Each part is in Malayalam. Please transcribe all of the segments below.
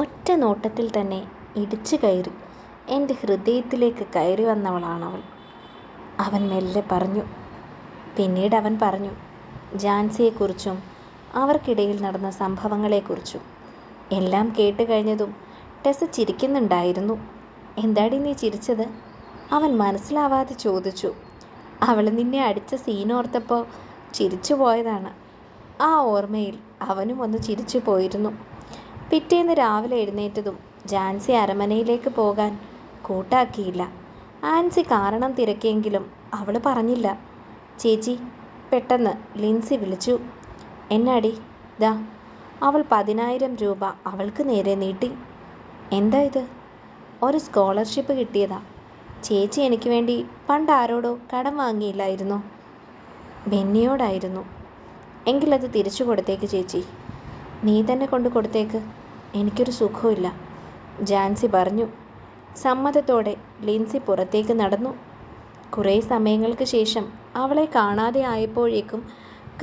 ഒറ്റ നോട്ടത്തിൽ തന്നെ ഇടിച്ചു കയറി. എന്റെ ഹൃദയത്തിലേക്ക് കയറി വന്നവളാണവൾ. അവൻ മെല്ലെ പറഞ്ഞു. പിന്നീട് അവൻ പറഞ്ഞു ജാൻസിയെക്കുറിച്ചും അവർക്കിടയിൽ നടന്ന സംഭവങ്ങളെക്കുറിച്ചും എല്ലാം കേട്ട് കഴിഞ്ഞതും ടെസ് ചിരിക്കുന്നുണ്ടായിരുന്നു. എന്താടി നീ ചിരിച്ചത്? അവൻ മനസ്സിലാവാതെ ചോദിച്ചു. അവൾ നിന്നെ അടിച്ച സീനോർത്തപ്പോൾ ചിരിച്ചു പോയതാണ് ആ ഓർമ്മയിൽ അവനും ഒന്ന് ചിരിച്ചു പോയിരുന്നു പിറ്റേന്ന് രാവിലെ എഴുന്നേറ്റതും ജാൻസി അരമനയിലേക്ക് പോകാൻ കൂട്ടാക്കിയില്ല. ആൻസി കാരണം തിരക്കിയെങ്കിലും അവൾ പറഞ്ഞില്ല. ചേച്ചി പെട്ടെന്ന് ലിൻസി വിളിച്ചു. എന്നാടി? ദാ അവൾ പതിനായിരം രൂപ അവൾക്ക് നേരെ നീട്ടി. എന്താ ഇത്? ഒരു സ്കോളർഷിപ്പ് കിട്ടിയതാ. ചേച്ചി എനിക്ക് വേണ്ടി പണ്ട് ആരോടോ കടം വാങ്ങിയില്ലായിരുന്നു. ബെന്നിയോടായിരുന്നു. എങ്കിലത് തിരിച്ചു കൊടുത്തേക്ക് ചേച്ചി. നീ തന്നെ കൊണ്ട് കൊടുത്തേക്ക്. എനിക്കൊരു സുഖമില്ല ജാൻസി പറഞ്ഞു. സമ്മതത്തോടെ ലിൻസി പുറത്തേക്ക് നടന്നു. കുറേ സമയങ്ങൾക്ക് ശേഷം അവളെ കാണാതെ ആയപ്പോഴേക്കും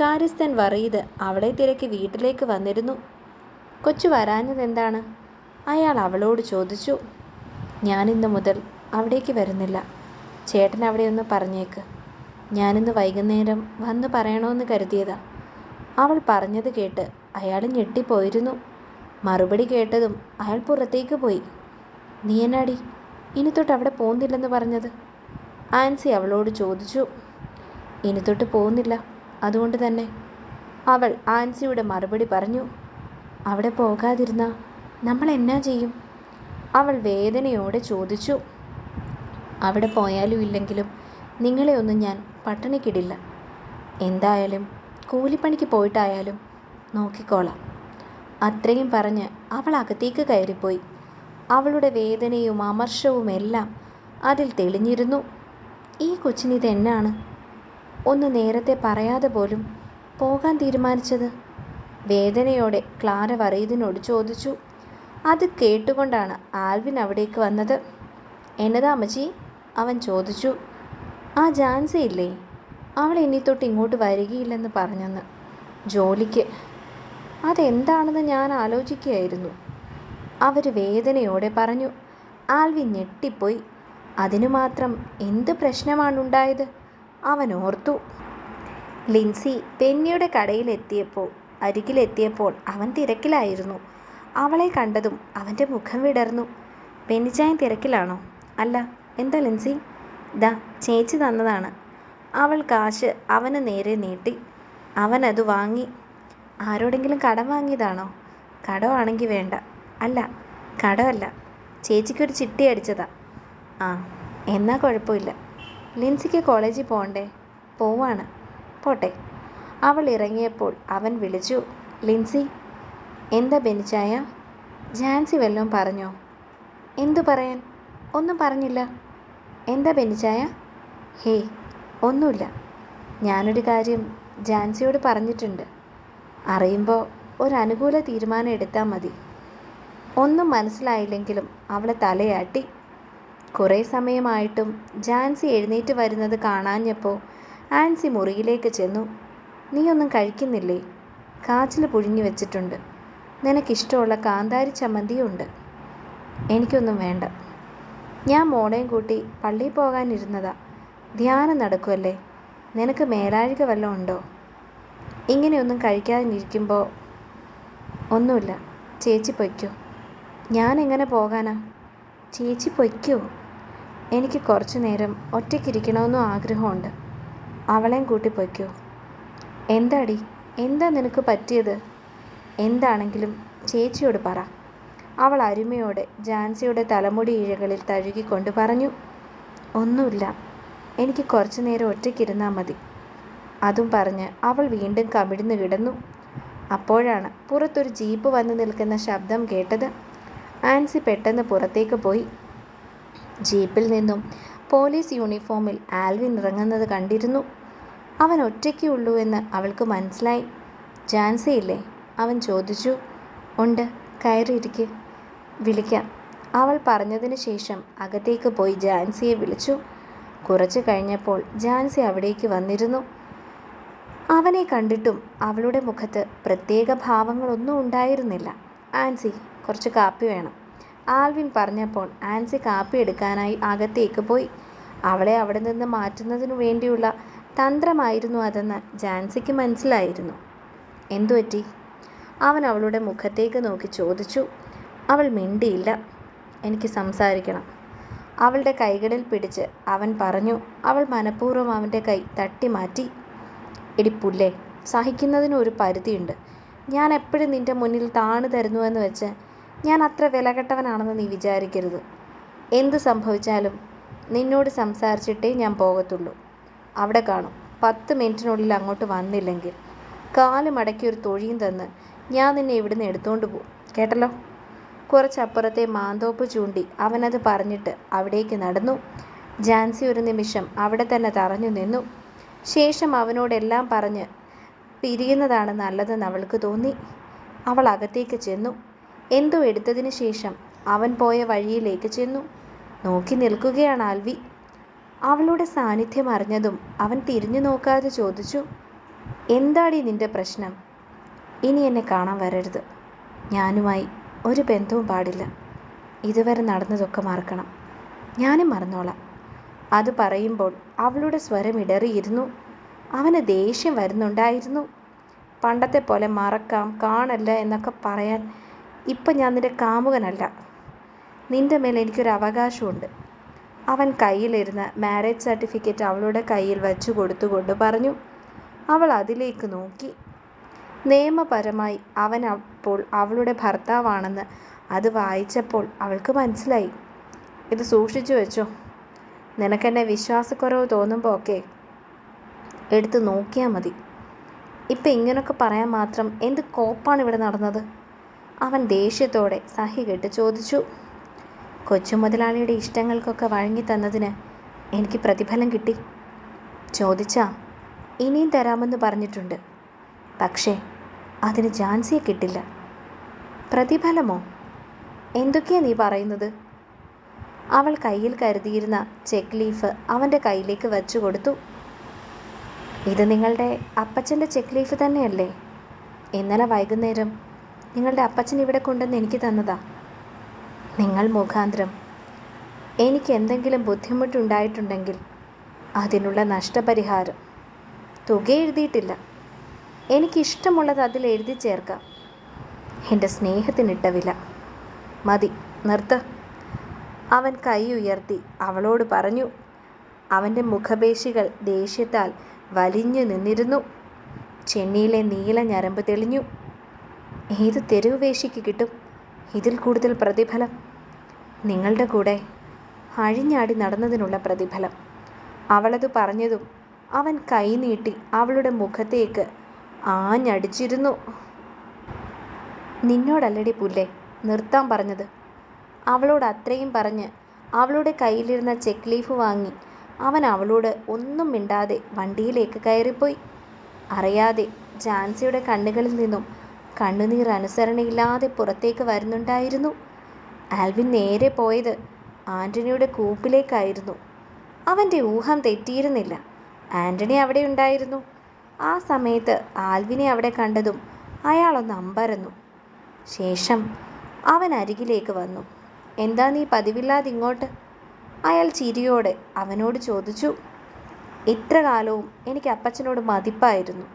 കാര്യസ്ഥൻ വറീത് അവളെ തിരക്കി വീട്ടിലേക്ക് വന്നിരുന്നു. കൊച്ചു വരാഞ്ഞതെന്താണ് അയാൾ അവളോട് ചോദിച്ചു. ഞാനിന്ന് മുതൽ അവിടേക്ക് വരുന്നില്ല. ചേട്ടൻ അവിടെ ഒന്ന് പറഞ്ഞേക്ക്. ഞാനിന്ന് വൈകുന്നേരം വന്ന് പറയണമെന്ന് കരുതിയതാ. അവൾ പറഞ്ഞത് കേട്ട് അയാൾ ഞെട്ടിപ്പോയിരുന്നു. മറുപടി കേട്ടതും അയാൾ പുറത്തേക്ക് പോയി. നീ എന്നാടി? ഇനി തൊട്ട് അവിടെ പോകുന്നില്ലെന്ന് പറഞ്ഞത്? ആൻസി അവളോട് ചോദിച്ചു. ഇനി തൊട്ട് പോകുന്നില്ല അതുകൊണ്ട് തന്നെ. അവൾ ആൻസിയുടെ മറുപടി പറഞ്ഞു. അവിടെ പോകാതിരുന്ന നമ്മൾ എന്നാ ചെയ്യും? അവൾ വേദനയോടെ ചോദിച്ചു. അവിടെ പോയാലും ഇല്ലെങ്കിലും നിങ്ങളെ ഒന്നും ഞാൻ പട്ടിണിക്കിടില്ല. എന്തായാലും കൂലിപ്പണിക്ക് പോയിട്ടായാലും നോക്കിക്കോളാം. അത്രയും പറഞ്ഞ് അവൾ അകത്തേക്ക് കയറിപ്പോയി. അവളുടെ വേദനയും അമർഷവും എല്ലാം അതിൽ തെളിഞ്ഞിരുന്നു. ഈ കൊച്ചിനിത് എന്നാണ്? ഒന്ന് നേരത്തെ പറയാതെ പോലും പോകാൻ തീരുമാനിച്ചത്? വേദനയോടെ ക്ലാര വറീദിനോട് ചോദിച്ചു. അത് കേട്ടുകൊണ്ടാണ് ആൽവിൻ അവിടേക്ക് വന്നത്. എന്നതാ അവൻ ചോദിച്ചു. ആ ജാൻസി ഇല്ലേ? അവൾ ഇനി തൊട്ട് ഇങ്ങോട്ട് വരികയില്ലെന്ന് പറഞ്ഞെന്ന്. ജോലിക്ക് അതെന്താണെന്ന് ഞാൻ ആലോചിക്കുകയായിരുന്നു. അവർ വേദനയോടെ പറഞ്ഞു ആൽവിൻ ഞെട്ടിപ്പോയി. അതിനു മാത്രം എന്ത് പ്രശ്നമാണുണ്ടായത്? അവൻ ഓർത്തു. ലിൻസി പെന്നിയുടെ കടയിലെത്തിയപ്പോൾ അരികിലെത്തിയപ്പോൾ അവൻ തിരക്കിലായിരുന്നു. അവളെ കണ്ടതും അവന്റെ മുഖം വിടർന്നു. പെന്നിച്ചായൻ തിരക്കിലാണോ? അല്ല. എന്താ ലിൻസി? ദാ ചേച്ചി തന്നതാണ്. അവൾ കാശ് അവന് നേരെ നീട്ടി. അവനത് വാങ്ങി. ആരോടെങ്കിലും കടം വാങ്ങിയതാണോ? കടമാണെങ്കിൽ വേണ്ട. അല്ല കടമല്ല. ചേച്ചിക്കൊരു ചിട്ടി അടിച്ചതാ. ആ എന്നാൽ കുഴപ്പമില്ല. ലിൻസിക്ക് കോളേജിൽ പോകണ്ടേ? പോവാണ്. പോട്ടെ. അവൾ ഇറങ്ങിയപ്പോൾ അവൻ വിളിച്ചു ലിൻസി എന്താ ബെനിച്ചായ? ജാൻസി വല്ലതും പറഞ്ഞോ? എന്തു പറയാൻ? ഒന്നും പറഞ്ഞില്ല. എന്താ ബെനിച്ചായ? ഹേയ് ഒന്നുമില്ല. ഞാനൊരു കാര്യം ജാൻസിയോട് പറഞ്ഞിട്ടുണ്ട്. അറിയുമ്പോൾ ഒരു അനുകൂല തീരുമാനം എടുത്താൽ മതി. ഒന്നും മനസ്സിലായില്ലെങ്കിലും അവളെ തലയാട്ടി. കുറേ സമയമായിട്ടും ജാൻസി എഴുന്നേറ്റ് വരുന്നത് കാണാഞ്ഞപ്പോൾ ആൻസി മുറിയിലേക്ക് ചെന്നു. നീ ഒന്നും കഴിക്കുന്നില്ലേ? കാച്ചിൽ പുഴുങ്ങി വെച്ചിട്ടുണ്ട്. നിനക്കിഷ്ടമുള്ള കാന്താരി ചമ്മന്തിയുണ്ട്. എനിക്കൊന്നും വേണ്ട. ഞാൻ മോളെയും കൂട്ടി പള്ളിയിൽ പോകാനിരുന്നതാ. ധ്യാനം നടക്കുമല്ലേ നിനക്ക് മേലാഴിക വല്ലതും ഉണ്ടോ? ഇങ്ങനെയൊന്നും കഴിക്കാതിരിക്കുമ്പോൾ ഒന്നുമില്ല. ചേച്ചി പൊയ്ക്കോ. ഞാൻ എങ്ങനെ പോകാനാ? ചേച്ചി പൊയ്ക്കോ. എനിക്ക് കുറച്ചു നേരം ഒറ്റയ്ക്കിരിക്കണമെന്നും ആഗ്രഹമുണ്ട്. അവളെയും കൂട്ടി പൊയ്ക്കോ. എന്താടി? എന്താ നിനക്ക് പറ്റിയത്? എന്താണെങ്കിലും ചേച്ചിയോട് പറ. അവൾ അരുമയോടെ ജാൻസിയുടെ തലമുടി ഇഴകളിൽ തഴുകിക്കൊണ്ട് പറഞ്ഞു ഒന്നുമില്ല. എനിക്ക് കുറച്ചു നേരം ഒറ്റയ്ക്കിരുന്നാൽ മതി. അതും പറഞ്ഞ് അവൾ വീണ്ടും കമിഴ്ന്നു കിടന്നു. അപ്പോഴാണ് പുറത്തൊരു ജീപ്പ് വന്നു നിൽക്കുന്ന ശബ്ദം കേട്ടത്. ആൻസി പെട്ടെന്ന് പുറത്തേക്ക് പോയി. ജീപ്പിൽ നിന്നും പോലീസ് യൂണിഫോമിൽ ആൽവിൻ ഇറങ്ങുന്നത് കണ്ടിരുന്നു. അവൻ ഒറ്റയ്ക്കേ ഉള്ളൂ എന്ന് അവൾക്ക് മനസ്സിലായി. ജാൻസി ഇല്ലേ? അവൻ ചോദിച്ചു. ഉണ്ട് കയറിയിരിക്ക്. വിളിക്കാം. അവൾ പറഞ്ഞതിന് ശേഷം അകത്തേക്ക് പോയി ജാൻസിയെ വിളിച്ചു. കുറച്ച് കഴിഞ്ഞപ്പോൾ ജാൻസി അവിടേക്ക് വന്നിരുന്നു. അവനെ കണ്ടിട്ടും അവളുടെ മുഖത്ത് പ്രത്യേക ഭാവങ്ങളൊന്നും ഉണ്ടായിരുന്നില്ല. ആൻസി കുറച്ച് കാപ്പി വേണം. ആൽവിൻ പറഞ്ഞപ്പോൾ ആൻസി കാപ്പി എടുക്കാനായി അകത്തേക്ക് പോയി. അവളെ അവിടെ നിന്ന് മാറ്റുന്നതിനു വേണ്ടിയുള്ള തന്ത്രമായിരുന്നു അതെന്ന് ജാൻസിക്ക് മനസ്സിലായിരുന്നു. എന്തുപറ്റി അവൻ അവളുടെ മുഖത്തേക്ക് നോക്കി ചോദിച്ചു. അവൾ മിണ്ടിയില്ല. എനിക്ക് സംസാരിക്കണം. അവളുടെ കൈകളിൽ പിടിച്ച് അവൻ പറഞ്ഞു അവൾ മനഃപൂർവം അവന്റെ കൈ തട്ടി മാറ്റി എടി പുല്ലേ സഹിക്കുന്നതിന് ഒരു പരിധിയുണ്ട്. ഞാൻ എപ്പോഴും നിന്റെ മുന്നിൽ താണു തരുന്നുവെന്ന് വെച്ച് ഞാൻ അത്ര വിലകെട്ടവനാണെന്ന് നീ വിചാരിക്കരുത്. എന്ത് സംഭവിച്ചാലും നിന്നോട് സംസാരിച്ചിട്ടേ ഞാൻ പോകത്തുള്ളൂ. അവിടെ കാണും. പത്ത് മിനിറ്റിനുള്ളിൽ അങ്ങോട്ട് വന്നില്ലെങ്കിൽ കാൽ മടക്കി ഒരു തൊഴിയും തന്ന് ഞാൻ നിന്നെ ഇവിടുന്ന് എടുത്തുകൊണ്ട് പോകും കേട്ടല്ലോ? കുറച്ചപ്പുറത്തെ മാന്തോപ്പ് ചൂണ്ടി അവനത് പറഞ്ഞിട്ട് അവിടേക്ക് നടന്നു. ജാൻസി ഒരു നിമിഷം അവിടെ തന്നെ തറഞ്ഞു നിന്നു. ശേഷം അവനോടെല്ലാം പറഞ്ഞ് പിരിയുന്നതാണ് നല്ലതെന്ന് അവൾക്ക് തോന്നി. അവൾ അകത്തേക്ക് ചെന്നു. എന്തോ എടുത്തതിന് ശേഷം അവൻ പോയ വഴിയിലേക്ക് ചെന്നു. നോക്കി നിൽക്കുകയാണ് ആൽവി. അവളുടെ സാന്നിധ്യം അറിഞ്ഞതും അവൻ തിരിഞ്ഞു നോക്കാതെ ചോദിച്ചു എന്താടി നിന്റെ പ്രശ്നം? ഇനി എന്നെ കാണാൻ വരരുത്. ഞാനുമായി ഒരു ബന്ധവും പാടില്ല. ഇതുവരെ നടന്നതൊക്കെ മറക്കണം. ഞാനും മറന്നോളാം. അത് പറയുമ്പോൾ അവളുടെ സ്വരം ഇടറിയിരുന്നു. അവന് ദേഷ്യം വരുന്നുണ്ടായിരുന്നു. പണ്ടത്തെ പോലെ മറക്കാം കാണല്ല എന്നൊക്കെ പറയാൻ ഇപ്പം ഞാൻ നിന്റെ കാമുകനല്ല. നിന്റെ മേലെ എനിക്കൊരു അവകാശമുണ്ട്. അവൻ കയ്യിലിരുന്ന മാരേജ് സർട്ടിഫിക്കറ്റ് അവളുടെ കയ്യിൽ വച്ചു കൊടുത്തുകൊണ്ട് പറഞ്ഞു. അവൾ അതിലേക്ക് നോക്കി. നിയമപരമായി അവൻ അപ്പോൾ അവളുടെ ഭർത്താവാണെന്ന് അത് വായിച്ചപ്പോൾ അവൾക്ക് മനസ്സിലായി. ഇത് സൂക്ഷിച്ചു വെച്ചോ? നിനക്കെന്നെ വിശ്വാസക്കുറവ് തോന്നുമ്പോൾ ഒക്കെ എടുത്തു നോക്കിയാൽ മതി. ഇപ്പം ഇങ്ങനൊക്കെ പറയാൻ മാത്രം എന്ത് കോപ്പാണ് ഇവിടെ നടന്നത്? അവൻ ദേഷ്യത്തോടെ സഹി കെട്ട് ചോദിച്ചു. കൊച്ചു മുതലാളിയുടെ ഇഷ്ടങ്ങൾക്കൊക്കെ വഴങ്ങി തന്നതിന് എനിക്ക് പ്രതിഫലം കിട്ടി. ചോദിച്ചാ ഇനിയും തരാമെന്ന് പറഞ്ഞിട്ടുണ്ട്. പക്ഷേ അതിന് ജാൻസിയെ കിട്ടില്ല. പ്രതിഫലമോ? എന്തൊക്കെയാ നീ പറയുന്നത്? അവൾ കയ്യിൽ കരുതിയിരുന്ന ചെക്ക് ലീഫ് അവന്റെ കയ്യിലേക്ക് വച്ചു കൊടുത്തു. ഇത് നിങ്ങളുടെ അപ്പച്ചന്റെ ചെക്ക് ലീഫ് തന്നെയല്ലേ? ഇന്നലെ വൈകുന്നേരം നിങ്ങളുടെ അപ്പച്ചൻ ഇവിടെ കൊണ്ടുവന്ന് എനിക്ക് തന്നതാ. നിങ്ങൾ മുഖാന്തരം. എനിക്ക് എന്തെങ്കിലും ബുദ്ധിമുട്ടുണ്ടായിട്ടുണ്ടെങ്കിൽ അതിനുള്ള നഷ്ടപരിഹാരം തുക എഴുതിയിട്ടില്ല. എനിക്കിഷ്ടമുള്ളത് അതിൽ എഴുതി ചേർക്കാം. എന്റെ സ്നേഹത്തിനിട്ട വില. മതി നിർത്ത്. അവൻ കൈ ഉയർത്തി. അവളോട് പറഞ്ഞു അവന്റെ മുഖപേശികൾ ദേഷ്യത്താൽ വലിഞ്ഞു നിന്നിരുന്നു. ചെണ്ണിയിലെ നീല ഞരമ്പ് തെളിഞ്ഞു. ഏത് തെരുവുവേശിക്ക് കിട്ടും? ഇതിൽ കൂടുതൽ പ്രതിഫലം. നിങ്ങളുടെ കൂടെ അഴിഞ്ഞാടി നടന്നതിനുള്ള പ്രതിഫലം. അവളത് പറഞ്ഞതും അവൻ കൈനീട്ടി അവളുടെ മുഖത്തേക്ക് ആഞ്ഞടിച്ചിരുന്നു. നിന്നോടല്ലടി പുല്ലേ നിർത്താൻ പറഞ്ഞത്. അവളോട് അത്രയും പറഞ്ഞ് അവളുടെ കയ്യിലിരുന്ന ചെക്ക് ലീഫ് വാങ്ങി. അവൻ അവളോട് ഒന്നും മിണ്ടാതെ വണ്ടിയിലേക്ക് കയറിപ്പോയി. അറിയാതെ ജാൻസിയുടെ കണ്ണുകളിൽ നിന്നും കണ്ണുനീർ അനുസരണയില്ലാതെ പുറത്തേക്ക് വരുന്നുണ്ടായിരുന്നു. ആൽവിൻ നേരെ പോയത് ആന്റണിയുടെ കൂപ്പിലേക്കായിരുന്നു. അവന്റെ ഊഹം തെറ്റിയിരുന്നില്ല. ആന്റണി അവിടെ ഉണ്ടായിരുന്നു. ആ സമയത്ത് ആൽവിനെ അവിടെ കണ്ടതും അയാളൊന്ന് അമ്പരന്നു. ശേഷം അവൻ അരികിലേക്ക് വന്നു. എന്താ നീ പതിവില്ലാതെ ഇങ്ങോട്ട്? അയാൾ ചിരിയോടെ അവനോട് ചോദിച്ചു ഇത്ര കാലവും എനിക്ക് അപ്പച്ചനോട് മതിപ്പായിരുന്നു.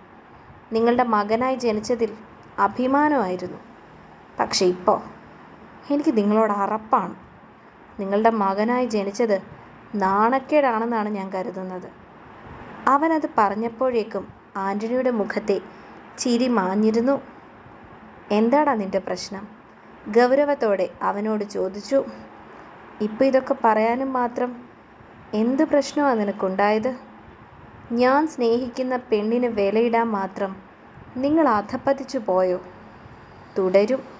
നിങ്ങളുടെ മകനായി ജനിച്ചതിൽ അഭിമാനമായിരുന്നു. പക്ഷെ ഇപ്പോൾ എനിക്ക് നിങ്ങളോട് അറപ്പാണ്. നിങ്ങളുടെ മകനായി ജനിച്ചത് നാണക്കേടാണെന്നാണ് ഞാൻ കരുതുന്നത്. അവനത് പറഞ്ഞപ്പോഴേക്കും ആന്റണിയുടെ മുഖത്തെ ചിരി മാഞ്ഞിരുന്നു. എന്താടാ നിന്റെ പ്രശ്നം? ഗൗരവത്തോടെ അവനോട് ചോദിച്ചു ഇപ്പം ഇതൊക്കെ പറയാനും മാത്രം എന്ത് പ്രശ്നമാണ് നിനക്കുണ്ടായത്? ഞാൻ സ്നേഹിക്കുന്ന പെണ്ണിന് വിലയിടാൻ മാത്രം നിങ്ങൾ അധപ്പതിച്ചു പോയോ? തുടരും.